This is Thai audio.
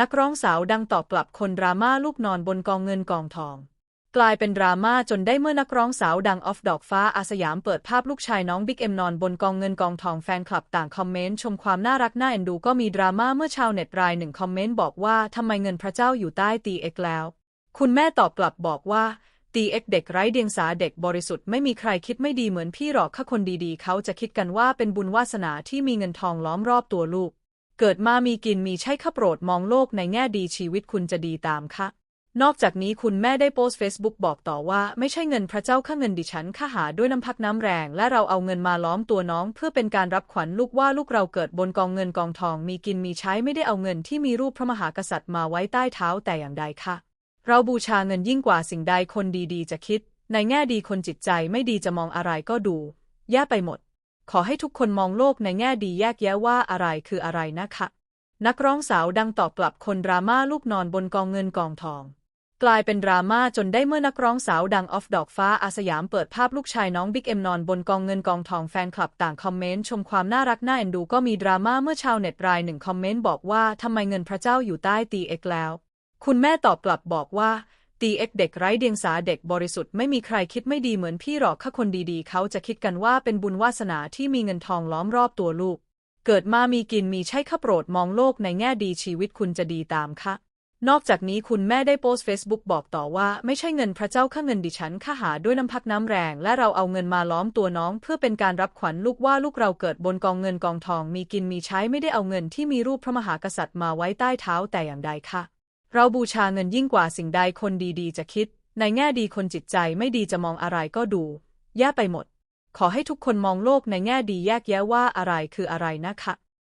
นักร้องสาวดังตอบกลับคนดราม่าลูกนอนบนกองเงินกองทอง กลายเป็นดราม่าจนได้เมื่อนักร้องสาวดังออฟดอกฟ้าอาสยามเปิดภาพลูกชายน้องบิ๊กเอ็มนอนบนกองเงินกองทองแฟนคลับต่างคอมเมนต์ชมความน่ารักน่าเอ็นดูก็มีดราม่าเมื่อชาวเน็ตรายหนึ่งคอมเมนต์บอกว่าทำไมเงินพระเจ้าอยู่ใต้ตีเอ็กแล้ว คุณแม่ตอบกลับบอกว่าตีเอ็กเด็กไร้เดียงสาเด็กบริสุทธิ์ไม่มีใครคิดไม่ดีเหมือนพี่หรอกถ้าคนดีๆ เขาจะคิดกันว่าเป็นบุญวาสนาที่มีเงินทองล้อมรอบตัวลูก เกิดมามีกินมีใช้ข้าโปรดมองโลกในแง่ดีชีวิตคุณจะดีตามค่ะ นอกจากนี้คุณแม่ได้โพสต์เฟซบุ๊กบอกต่อว่า ไม่ใช่เงินพระเจ้าค่าเงินดิฉันค่าหาด้วยน้ำพักน้ำแรง และเราเอาเงินมาล้อมตัวน้อง เพื่อเป็นการรับขวัญลูกว่าลูกเราเกิดบนกองเงินกองทอง มีกินมีใช้ไม่ได้เอาเงินที่มีรูปพระมหากษัตริย์มาไว้ใต้เท้าแต่อย่างใดค่ะ เราบูชาเงินยิ่งกว่าสิ่งใดคนดีๆ จะคิด ในแง่ดีคนจิตใจไม่ดีจะมองอะไรก็ดู แย่ไปหมด ขอให้ทุกคนมองโลกในแง่ดีแยกแยะว่าอะไรคืออะไรนะคะ นักร้องสาวดังตอบกลับคนดราม่าลูกนอนบนกองเงินกองทอง กลายเป็นดราม่าจนได้เมื่อนักร้องสาวดังออฟดอกฟ้าอาสยามเปิดภาพลูกชายน้องบิ๊กเอ็มนอนบนกองเงินกองทองแฟนคลับต่างคอมเมนต์ชมความน่ารักน่าเอ็นดูก็มีดราม่าเมื่อชาวเน็ตรายหนึ่งคอมเมนต์บอกว่าทำไมเงินพระเจ้าอยู่ใต้ตีเอ็กแล้ว คุณแม่ตอบกลับบอกว่า ตีเอ็กเด็กไร้เดียงสาเด็กบริสุทธิ์ไม่มีใครคิดไม่ดีเหมือนพี่หรอกถ้าคนดีๆ เขาจะคิดกันว่าเป็นบุญวาสนาที่มีเงินทองล้อมรอบตัวลูก เกิดมามีกินมีใช้ข้าโปรดมองโลกในแง่ดีชีวิตคุณจะดีตามค่ะ นอกจากนี้คุณแม่ได้โพสต์เฟซบุ๊กบอกต่อว่าไม่ใช่เงินพระเจ้าค่าเงินดิฉันค่าหาด้วยน้ำพักน้ำแรง และเราเอาเงินมาล้อมตัวน้อง เพื่อเป็นการรับขวัญลูกว่าลูกเราเกิดบนกองเงินกองทอง มีกินมีใช้ไม่ได้เอาเงินที่มีรูปพระมหากษัตริย์มาไว้ใต้เท้าแต่อย่างใดค่ะ เราบูชาเงินยิ่งกว่าสิ่งใดคนดีๆ จะคิด ในแง่ดีคนจิตใจไม่ดีจะมองอะไรก็ดู แย่ไปหมด ขอให้ทุกคนมองโลกในแง่ดีแยกแยะว่าอะไรคืออะไรนะคะ